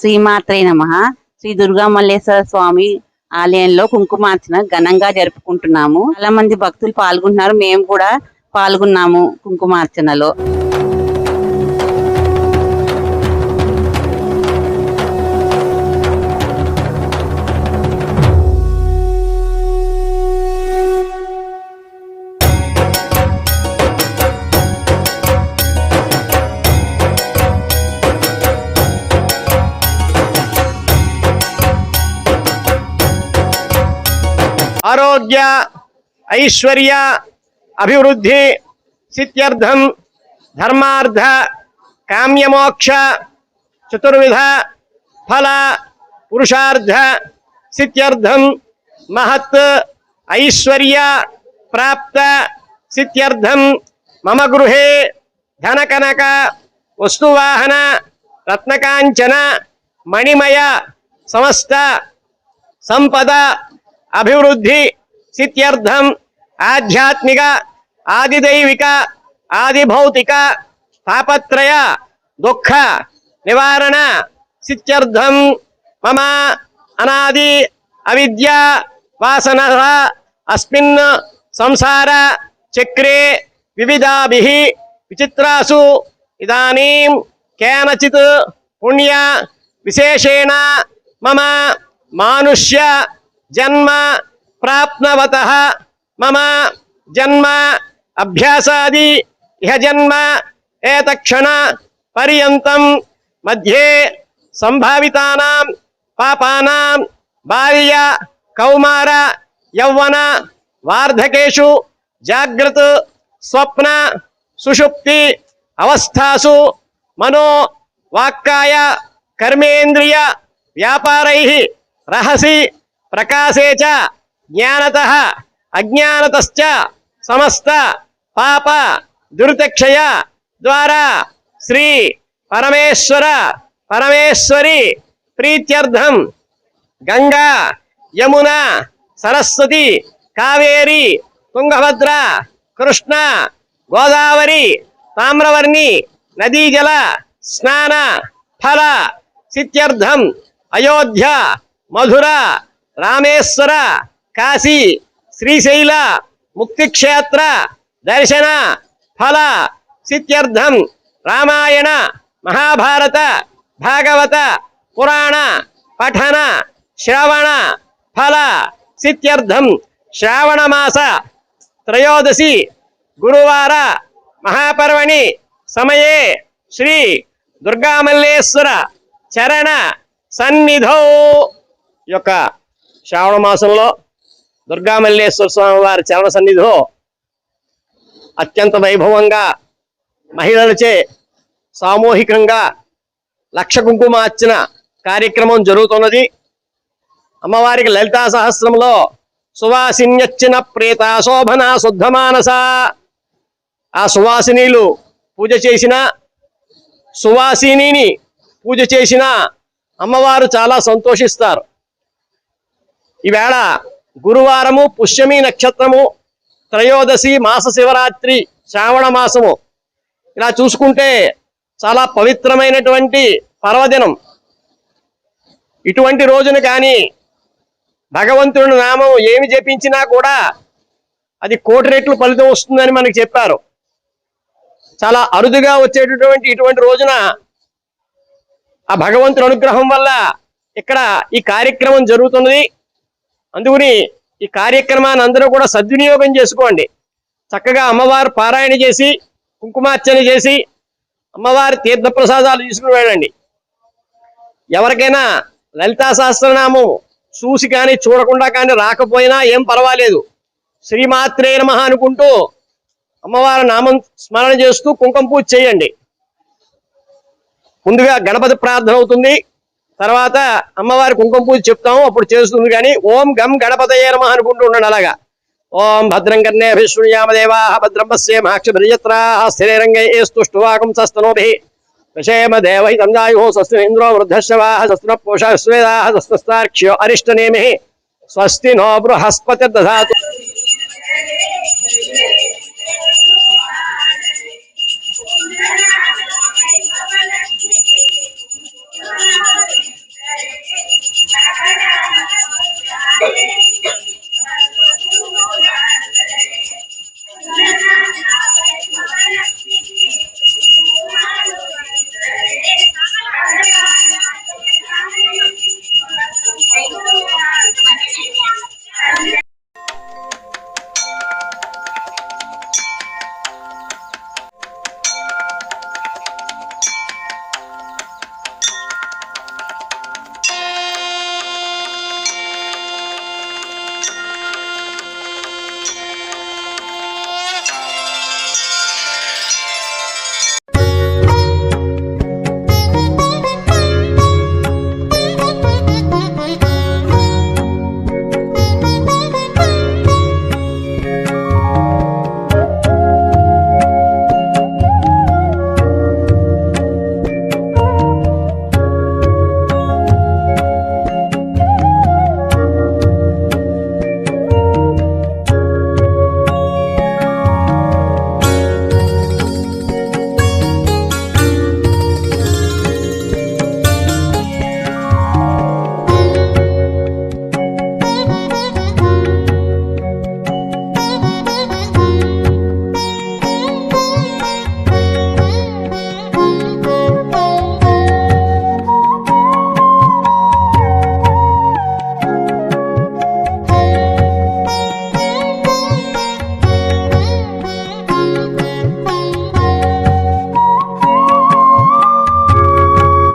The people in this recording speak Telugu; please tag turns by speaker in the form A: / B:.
A: శ్రీమాత్రే నమ. శ్రీ దుర్గా మల్లేశ్వర స్వామి ఆలయంలో కుంకుమార్చన ఘనంగా జరుపుకుంటున్నాము. చాలా మంది భక్తులు పాల్గొంటున్నారు. మేము కూడా పాల్గొన్నాము కుంకుమార్చనలో.
B: आरोग्य, ऐश्वर्य, अभिवृद्धि सिद्ध्यर्थम धर्मार्थ काम्य मोक्ष चतुर्विध, फल, पुरुषार्थ सिद्ध्यर्थम महत्, ऐश्वर्य, प्राप्त सिद्ध्यर्थम मम गृह, धनकनक, वस्तुवाहन रत्नकांचन मणिमय, समस्त, संपदा అభివృద్ధి సిద్ధ్యర్థం ఆధ్యాత్మిక ఆదిదైవిక ఆదిభౌతిక తాపత్రయ దుఃఖ నివారణ సిద్ధ్యర్థం మమ అనాది అవిద్య వాసన అస్మిన్ సంసార చక్రే వివిధాభిః విచిత్రాసు ఇదానీం కేనచిత్ పుణ్య విశేషేణ మమ మానుష్య जन्म प्राप्त मम जन्म अभ्यास यह जन्म एतक्षण पर्यत मध्ये संभाविता पापा बाल्य कौमार यौवन वार्धकेशु जागृत स्वप्न सुषुप्ति अवस्थासु मनो वाक्काय कर्मेन्द्रिय व्यापारैः रहसि ప్రకాశే చ జ్ఞానత అజ్ఞానతశ్చ సమస్త పాప దురితక్షయ ద్వారా శ్రీ పరమేశ్వర పరమేశ్వరి ప్రీత్యర్థం గంగా యమున సరస్వతి కావేరి తుంగభద్ర కృష్ణ గోదావరి తామ్రవర్ణి నదీజల స్నాన ఫల సిత్యర్థం అయోధ్య మధుర రామేశ్వర కాశీ శ్రీశైల ముక్తిక్షేత్ర దర్శన ఫల సిత్యర్థం రామాయణ మహాభారత భాగవత పురాణ పఠన శ్రవణ ఫల సిత్యర్థం శ్రావణమాస త్రయోదశి గురువార మహాపర్వణి సమయే శ్రీ దుర్గామల్లేశ్వర చరణ సన్నిధో. యొక్క శ్రావణ మాసంలో దుర్గామల్లేశ్వర స్వామి వారి చరణ సన్నిధిలో అత్యంత వైభవంగా మహిళలచే సామూహికంగా లక్ష కుంకుమార్చన కార్యక్రమం జరుగుతున్నది. అమ్మవారికి లలితా సహస్రంలో సువాసిన్యచ్చిన ప్రేత శోభన శుద్ధమానస ఆ సువాసినీలు పూజ చేసిన సువాసినిని పూజ చేసిన అమ్మవారు చాలా సంతోషిస్తారు. ఈవేళ గురువారము పుష్యమి నక్షత్రము త్రయోదశి మాస శివరాత్రి శ్రావణ మాసము. ఇలా చూసుకుంటే చాలా పవిత్రమైనటువంటి పర్వదినం. ఇటువంటి రోజున కానీ భగవంతుడి నామం ఏమి జపించినా కూడా అది కోటి రెట్లు ఫలితం వస్తుందని మనకు చెప్పారు. చాలా అరుదుగా వచ్చేటటువంటి ఇటువంటి రోజున ఆ భగవంతుడి అనుగ్రహం వల్ల ఇక్కడ ఈ కార్యక్రమం జరుగుతున్నది. అందుకని ఈ కార్యక్రమాన్ని అందరూ కూడా సద్వినియోగం చేసుకోండి. చక్కగా అమ్మవారు పారాయణ చేసి కుంకుమార్చన చేసి అమ్మవారి తీర్థప్రసాదాలు తీసుకుని వెళ్ళండి. ఎవరికైనా లలితా సహస్రనామం చూసి కానీ చూడకుండా కానీ రాకపోయినా ఏం పర్వాలేదు. శ్రీమాత్రే నమః అనుకుంటూ అమ్మవారి నామం స్మరణ చేస్తూ కుంకుమ పూజ చేయండి. ముందుగా గణపతి ప్రార్థన అవుతుంది. తర్వాత అమ్మవారి కుంకుమ పూజ చెప్తాము అప్పుడు చేస్తుంది కానీ ఓం గం గణపతయే నమః అనుకుంటూ ఉండండి అలాగా. ఓం భద్రం కన్నే విష్ణుయామదేవా భద్రం పశ్యే మాక్షిద్రయత్రా స్థిరేరంగై స్తుష్టువాకం సస్తనోభి. విషేమ దేవై తంజాయో స్వస్తినేంద్రో వృద్ధశ్రవా స్వస్తిన పోషా స్వేదా స్వస్తస్తార్క్ష్యో అరిష్టనేమి. స్వస్తి నో బృహస్పతి
C: దాతు